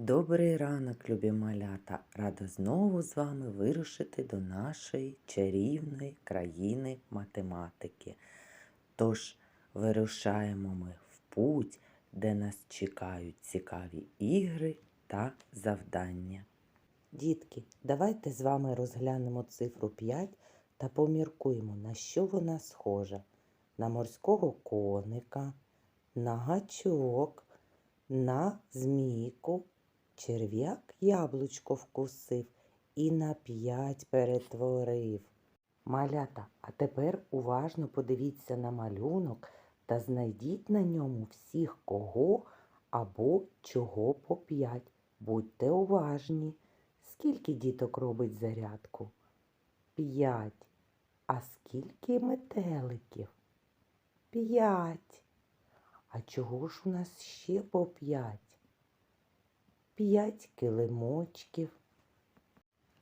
Добрий ранок, любі малята! Рада знову з вами вирушити до нашої чарівної країни математики. Тож вирушаємо ми в путь, де нас чекають цікаві ігри та завдання. Дітки, давайте з вами розглянемо цифру 5 та поміркуємо, на що вона схожа. На морського коника, на гачок, на змійку, черв'як яблучко вкусив і на п'ять перетворив. Малята, а тепер уважно подивіться на малюнок та знайдіть на ньому всіх кого або чого по п'ять. Будьте уважні. Скільки діток робить зарядку? П'ять. А скільки метеликів? П'ять. А чого ж у нас ще по п'ять? П'ять килимочків.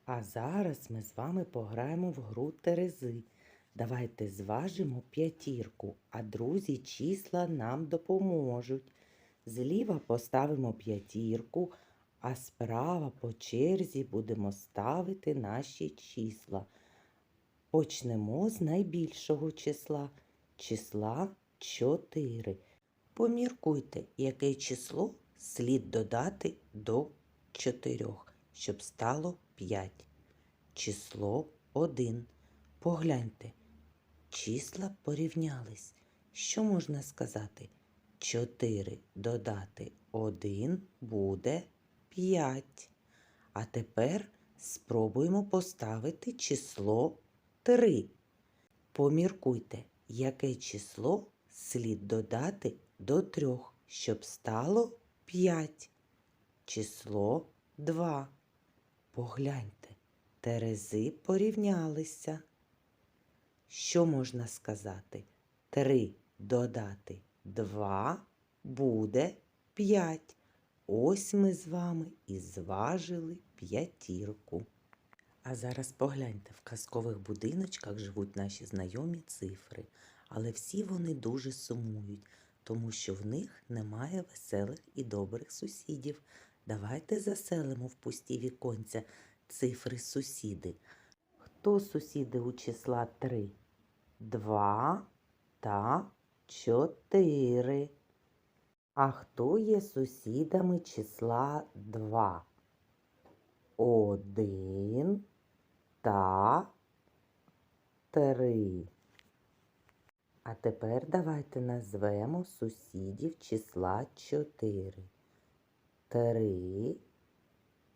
А зараз ми з вами пограємо в гру Терези. Давайте зважимо п'ятірку, а друзі числа нам допоможуть. Зліва поставимо п'ятірку, а справа по черзі будемо ставити наші числа. Почнемо з найбільшого числа, числа 4. Поміркуйте, яке число слід додати до 4, щоб стало 5. Число 1. Погляньте, числа порівнялись. Що можна сказати? 4 додати 1 буде 5. А тепер спробуємо поставити число 3. Поміркуйте, яке число слід додати до 3, щоб стало 5. Число 2. Погляньте, терези порівнялися. Що можна сказати? 3 додати 2 буде 5. Ось ми з вами і зважили п'ятірку. А зараз погляньте, в казкових будиночках живуть наші знайомі цифри, але всі вони дуже сумують, тому що в них немає веселих і добрих сусідів. Давайте заселимо в пусті віконця цифри сусіди. Хто сусіди у числа 3? 2 та 4. А хто є сусідами числа 2? 1 та 3. А тепер давайте назвемо сусідів числа 4. 3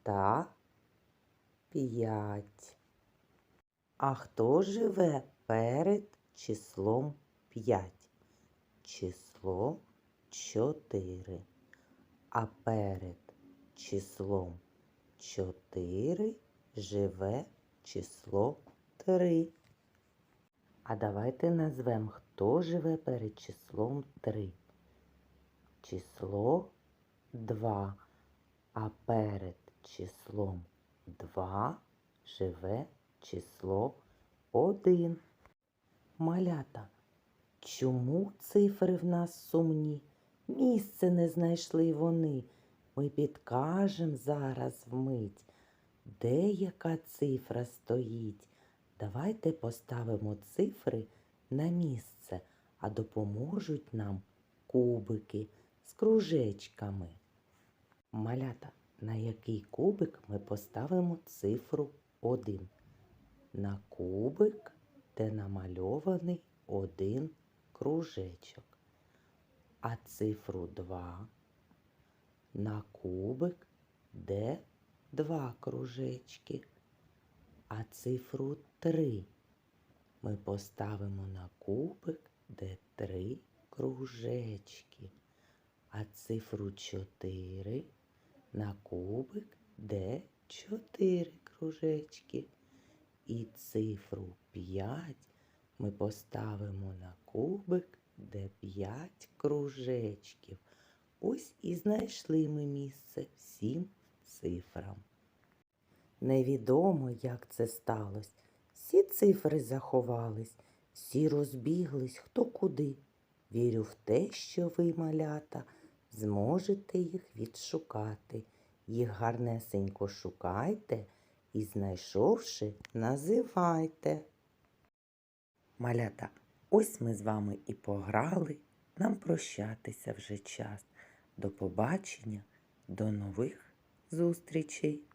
та 5. А хто живе перед числом 5? Число 4. А перед числом 4 живе число 3. А давайте назвемо, хто живе перед числом 3. Число 2. А перед числом 2 живе число 1. Малята, чому цифри в нас сумні? Місце не знайшли вони. Ми підкажем зараз вмить, де яка цифра стоїть. Давайте поставимо цифри на місце, а допоможуть нам кубики з кружечками. Малята, на який кубик ми поставимо цифру 1? На кубик, де намальований один кружечок. А цифру 2 на кубик, де два кружечки. А цифру 3 ми поставимо на кубик, де три кружечки. А цифру 4 на кубик, де 4 кружечки. І цифру 5 ми поставимо на кубик, де 5 кружечків. Ось і знайшли ми місце всім цифрам. Невідомо, як це сталося. Всі цифри заховались, всі розбіглись хто куди. Вірю в те, що ви, малята, зможете їх відшукати Їх гарнесенько шукайте і, знайшовши, називайте. Малята, ось ми з вами і пограли. Нам прощатися вже час. До побачення, до нових зустрічей!